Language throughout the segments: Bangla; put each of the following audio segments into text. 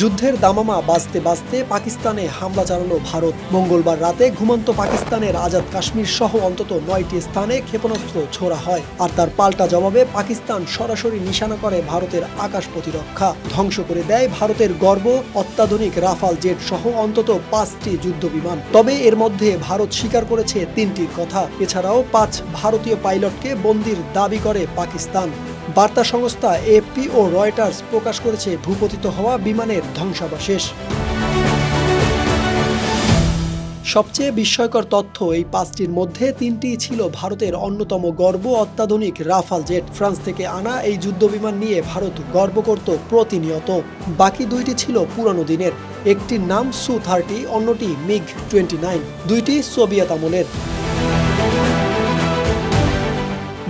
যুদ্ধের দামামা বাজতে বাজতে পাকিস্তানে হামলা চালালো ভারত। মঙ্গলবার রাতে ঘুমন্ত পাকিস্তানের আজাদ কাশ্মীর সহ অন্তত নয়টি স্থানে ক্ষেপণাস্ত্র ছোড়া হয় আর তার পাল্টা জবাবে পাকিস্তান সরাসরি নিশানা করে ভারতের আকাশ প্রতিরক্ষা। ধ্বংস করে দেয় ভারতের গর্ব, অত্যাধুনিক রাফাল জেট সহ অন্তত পাঁচটি যুদ্ধ বিমান। তবে এর মধ্যে ভারত স্বীকার করেছে তিনটির কথা। এছাড়াও পাঁচ ভারতীয় পাইলটকে বন্দির দাবি করে পাকিস্তান। বার্তা সংস্থা এএফপি ও রয়টার্স প্রকাশ করেছে ভূপতিত হওয়া বিমানের ধ্বংসাবশেষ। সবচেয়ে বিস্ময়কর তথ্য এই পাঁচটির মধ্যে তিনটি ছিল ভারতের অন্যতম গর্ব অত্যাধুনিক রাফাল জেট। ফ্রান্স থেকে আনা এই যুদ্ধবিমান নিয়ে ভারত গর্ব করত প্রতিনিয়ত। বাকি দুইটি ছিল পুরনো দিনের। একটির নাম সু থার্টি, অন্যটি মিগ টোয়েন্টি নাইন। দুইটি সোভিয়েত আমলের।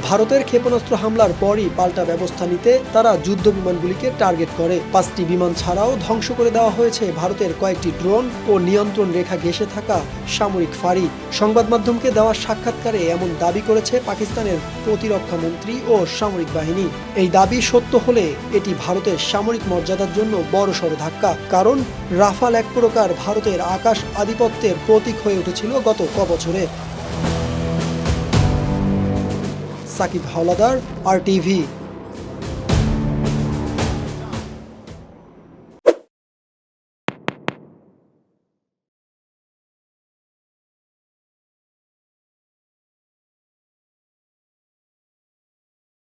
ভারতের ক্ষেপণাস্ত্র হামলার পরই পাল্টা ব্যবস্থা নিতে তারা যুদ্ধ বিমানগুলিকে টার্গেট করে। পাঁচটি বিমান ছাড়াও ধ্বংস করে দেওয়া হয়েছে ভারতের কয়েকটি ড্রোন ও নিয়ন্ত্রণ রেখা ঘেঁষে থাকা সামরিক ফাঁড়ি। সংবাদ মাধ্যমকে দেওয়া সাক্ষাৎকারে এমন দাবি করেছে পাকিস্তানের প্রতিরক্ষা মন্ত্রী ও সামরিক বাহিনী। এই দাবি সত্য হলে এটি ভারতের সামরিক মর্যাদার জন্য বড়সড় ধাক্কা। কারণ রাফাল এক প্রকার ভারতের আকাশ আধিপত্যের প্রতীক হয়ে উঠেছিল গত কবছরে। Sakib Howlader R TV.